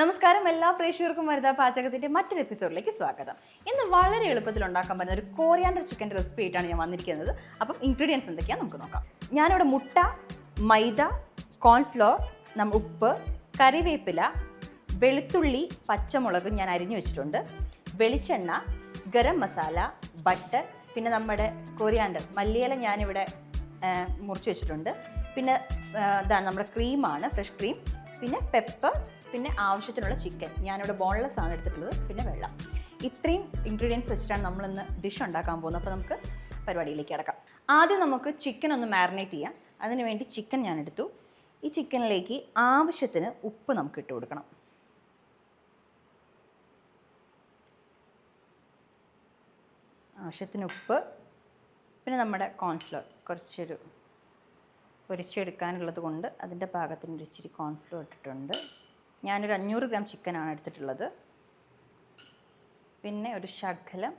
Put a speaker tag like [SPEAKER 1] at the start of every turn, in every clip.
[SPEAKER 1] നമസ്കാരം എല്ലാ പ്രേക്ഷകർക്കും വരുന്ന പാചകത്തിന്റെ മറ്റൊരു എപ്പിസോഡിലേക്ക് സ്വാഗതം. ഇന്ന് വളരെ എളുപ്പത്തിൽ ഉണ്ടാക്കാൻ പറ്റുന്ന ഒരു കോറിയാൻഡർ ചിക്കൻ റെസിപ്പി ആയിട്ടാണ് ഞാൻ വന്നിരിക്കുന്നത്. അപ്പം ഇൻഗ്രീഡിയൻസ് എന്തൊക്കെയാണ് നമുക്ക് നോക്കാം. ഞാനിവിടെ മുട്ട മൈദ കോൺഫ്ലോർ നമ്മ ഉപ്പ് കറിവേപ്പില വെളുത്തുള്ളി പച്ചമുളക് ഞാൻ അരിഞ്ഞു വെച്ചിട്ടുണ്ട്. വെളിച്ചെണ്ണ ഗരം മസാല ബട്ടർ പിന്നെ നമ്മുടെ കൊറിയാണ്ടർ മല്ലിയില ഞാനിവിടെ മുറിച്ച് വെച്ചിട്ടുണ്ട്. പിന്നെ ഇതാണ് നമ്മുടെ ക്രീമാണ് ഫ്രഷ് ക്രീം പിന്നെ പെപ്പർ പിന്നെ ആവശ്യത്തിനുള്ള ചിക്കൻ ഞാനിവിടെ ബോൺലെസ് ആണ് എടുത്തിട്ടുള്ളത്. പിന്നെ വെള്ളം. ഇത്രയും ഇൻഗ്രീഡിയൻസ് വെച്ചിട്ടാണ് നമ്മളിന്ന് ഡിഷ് ഉണ്ടാക്കാൻ പോകുന്നത്. അപ്പോൾ നമുക്ക് പരിപാടിയിലേക്ക് കിടക്കാം. ആദ്യം നമുക്ക് ചിക്കൻ ഒന്ന് മാരിനേറ്റ് ചെയ്യാം. അതിന് വേണ്ടി ചിക്കൻ ഞാൻ എടുത്തു. ഈ ചിക്കനിലേക്ക് ആവശ്യത്തിന് ഉപ്പ് നമുക്ക് ഇട്ട് കൊടുക്കണം. ആവശ്യത്തിന് ഉപ്പ്. പിന്നെ നമ്മുടെ കോൺഫ്ലോർ കുറച്ചൊരു പൊരിച്ചെടുക്കാനുള്ളത് കൊണ്ട് അതിന്റെ പാകത്തിന് ഒരു ഇച്ചിരി കോൺഫ്ലോർ ഇട്ടിട്ടുണ്ട്. ഞാനൊരു അഞ്ഞൂറ് ഗ്രാം ചിക്കനാണ് എടുത്തിട്ടുള്ളത്. പിന്നെ ഒരു ശകലം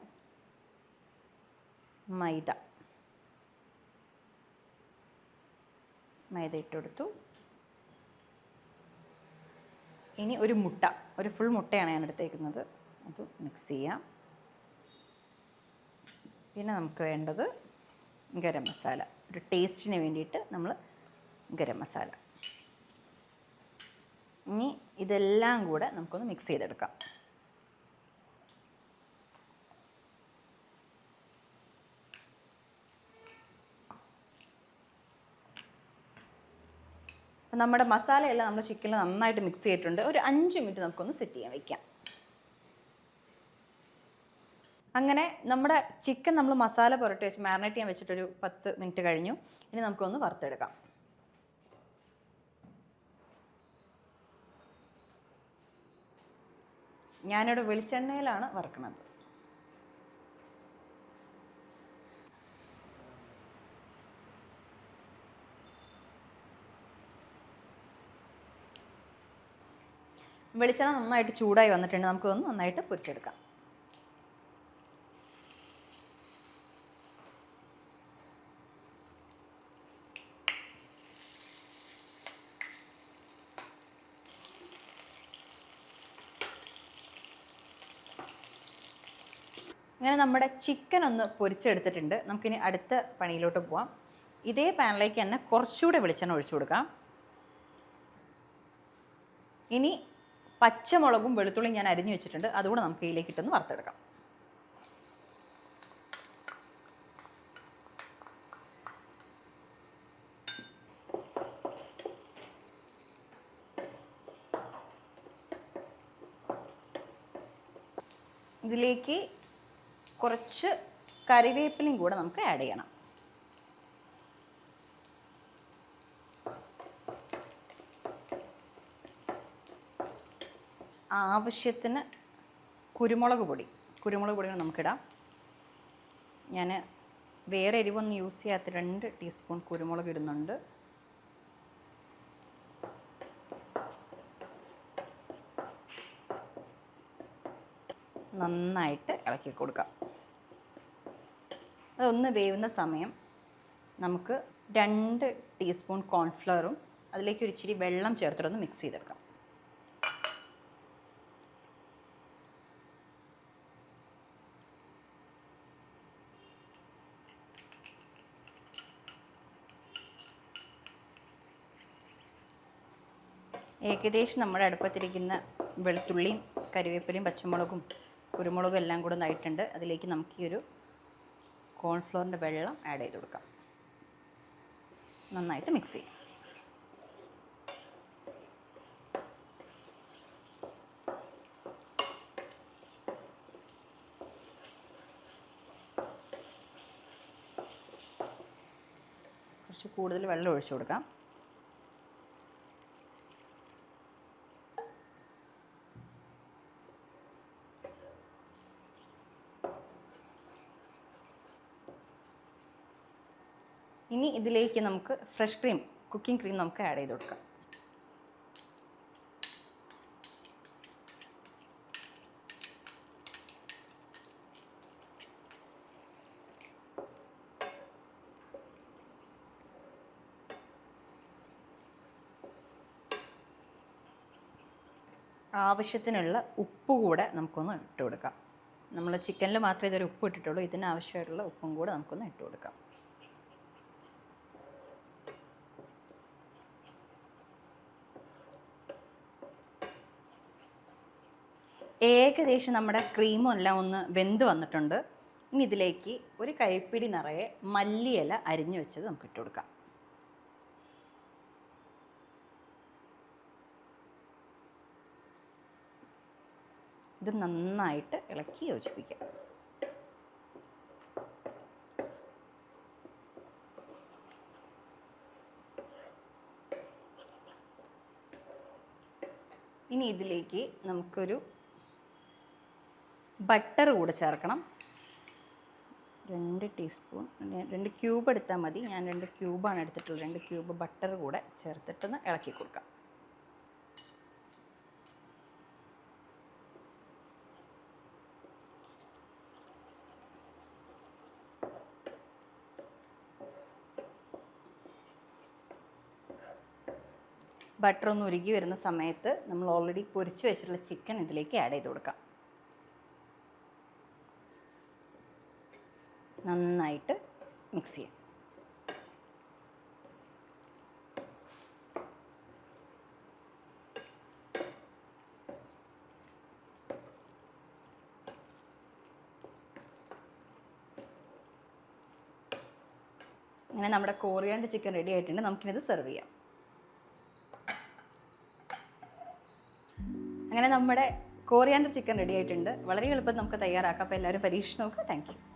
[SPEAKER 1] മൈദ. മൈദ ഇട്ട് കൊടുത്തു. ഇനി ഒരു മുട്ട. ഒരു ഫുൾ മുട്ടയാണ് ഞാൻ എടുത്തേക്കുന്നത്. അത് മിക്സ് ചെയ്യാം. പിന്നെ നമുക്ക് വേണ്ടത് ഗരം മസാല. ഒരു ടേസ്റ്റിന് വേണ്ടിയിട്ട് നമ്മൾ ഗരം മസാല. ഇനി ഇതെല്ലാം കൂടെ നമുക്കൊന്ന് മിക്സ് ചെയ്തെടുക്കാം. നമ്മുടെ മസാലയെല്ലാം നമ്മൾ ചിക്കനിൽ നന്നായിട്ട് മിക്സ് ചെയ്തിട്ടുണ്ട്. ഒരു അഞ്ച് മിനിറ്റ് നമുക്കൊന്ന് സെറ്റ് ചെയ്യാൻ വെക്കാം. അങ്ങനെ നമ്മുടെ ചിക്കൻ നമ്മൾ മസാല പുരട്ടി വെച്ച് മാറിനേറ്റ് ചെയ്യാൻ വെച്ചിട്ടൊരു പത്ത് മിനിറ്റ് കഴിഞ്ഞു. ഇനി നമുക്കൊന്ന് വറുത്തെടുക്കാം. ഞാനിവിടെ വെളിച്ചെണ്ണയിലാണ് വറുക്കുന്നത് വെളിച്ചെണ്ണ നന്നായിട്ട് ചൂടായി വന്നിട്ടുണ്ട്. നമുക്കൊന്ന് നന്നായിട്ട് പൊരിച്ചെടുക്കാം. അങ്ങനെ നമ്മുടെ ചിക്കൻ ഒന്ന് പൊരിച്ചെടുത്തിട്ടുണ്ട്. നമുക്കിനി അടുത്ത പണിയിലോട്ട് പോവാം. ഇതേ പാനിലേക്ക് തന്നെ കുറച്ചുകൂടെ വെളിച്ചെണ്ണ ഒഴിച്ചു കൊടുക്കാം. ഇനി പച്ചമുളകും വെളുത്തുള്ളിയും ഞാൻ അരിഞ്ഞു വെച്ചിട്ടുണ്ട്. അതുകൂടെ നമുക്ക് ഇതിലേക്ക് ഇട്ടൊന്ന് വറുത്തെടുക്കാം. ഇതിലേക്ക് കുറച്ച് കറിവേപ്പിലയും കൂടെ നമുക്ക് ആഡ് ചെയ്യണം. ആവശ്യത്തിന് കുരുമുളക് പൊടി. കുരുമുളക് പൊടി നമുക്കിടാം. ഞാൻ വേറെ എരിവൊന്നും യൂസ് ചെയ്യാത്ത രണ്ട് ടീസ്പൂൺ കുരുമുളക് ഇടുന്നുണ്ട്. നന്നായിട്ട് ഇളക്കി കൊടുക്കാം. അതൊന്ന് വേവുന്ന സമയം നമുക്ക് രണ്ട് ടീസ്പൂൺ കോൺഫ്ലവറും അതിലേക്ക് ഒരു ഇച്ചിരി വെള്ളം ചേർത്തിട്ടൊന്ന് മിക്സ് ചെയ്തെടുക്കാം. ഏകദേശം നമ്മുടെ അടുപ്പത്തിരിക്കുന്ന വെളുത്തുള്ളിയും കരിവേപ്പിലയും പച്ചമുളകും കുരുമുളകും എല്ലാം കൂടെ നയിട്ടുണ്ട്. അതിലേക്ക് നമുക്ക് ഈ ഒരു കോൺഫ്ലോറിന്റെ വെള്ളം ആഡ് ചെയ്ത് കൊടുക്കാം. നന്നായിട്ട് മിക്സ് ചെയ്യാം. കുറച്ച് കൂടുതൽ വെള്ളം ഒഴിച്ചു കൊടുക്കാം. ഇനി ഇതിലേക്ക് നമുക്ക് ഫ്രഷ് ക്രീം കുക്കിംഗ് ക്രീം നമുക്ക് ആഡ് ചെയ്ത് കൊടുക്കാം. ആവശ്യത്തിനുള്ള ഉപ്പ് കൂടെ നമുക്കൊന്ന് ഇട്ട് കൊടുക്കാം. നമ്മൾ ചിക്കനിൽ മാത്രമേ ഇതൊരു ഉപ്പ് ഇട്ടിട്ടുള്ളൂ ഇതിന് ആവശ്യമായിട്ടുള്ള ഉപ്പും കൂടെ നമുക്കൊന്ന് ഇട്ട് കൊടുക്കാം. ഏകദേശം നമ്മുടെ ക്രീമും എല്ലാം ഒന്ന് വെന്ത് വന്നിട്ടുണ്ട്. ഇനി ഇതിലേക്ക് ഒരു കൈപ്പിടി നിറയെ മല്ലിയില അരിഞ്ഞു വെച്ചത് നമുക്ക് ഇട്ട് കൊടുക്കാം. ഇത് നന്നായിട്ട് ഇളക്കി യോജിപ്പിക്കാം. ഇനി ഇതിലേക്ക് നമുക്കൊരു ബട്ടർ കൂടെ ചേർക്കണം. രണ്ട് ടീസ്പൂൺ രണ്ട് ക്യൂബ് എടുത്താൽ മതി. ഞാൻ രണ്ട് ക്യൂബാണ് എടുത്തിട്ടുള്ളത്. രണ്ട് ക്യൂബ് ബട്ടർ കൂടെ ചേർത്തിട്ടൊന്ന് ഇളക്കി കൊടുക്കാം. ബട്ടർ ഒന്ന് ഉരുകി വരുന്ന സമയത്ത് നമ്മൾ ഓൾറെഡി പൊരിച്ചു വെച്ചിട്ടുള്ള ചിക്കൻ ഇതിലേക്ക് ആഡ് ചെയ്ത് കൊടുക്കാം. നന്നായിട്ട് മിക്സ് ചെയ്യാം. അങ്ങനെ നമ്മുടെ കോറിയാണ്ട് ചിക്കൻ റെഡി ആയിട്ടുണ്ട്. നമുക്കിത് സെർവ് ചെയ്യാം. അങ്ങനെ നമ്മുടെ കോറിയാണ്ടർ ചിക്കൻ റെഡി ആയിട്ടുണ്ട്. വളരെ എളുപ്പം നമുക്ക് തയ്യാറാക്കാം. അപ്പോൾ എല്ലാവരും പരീക്ഷിച്ച് നോക്കുക താങ്ക്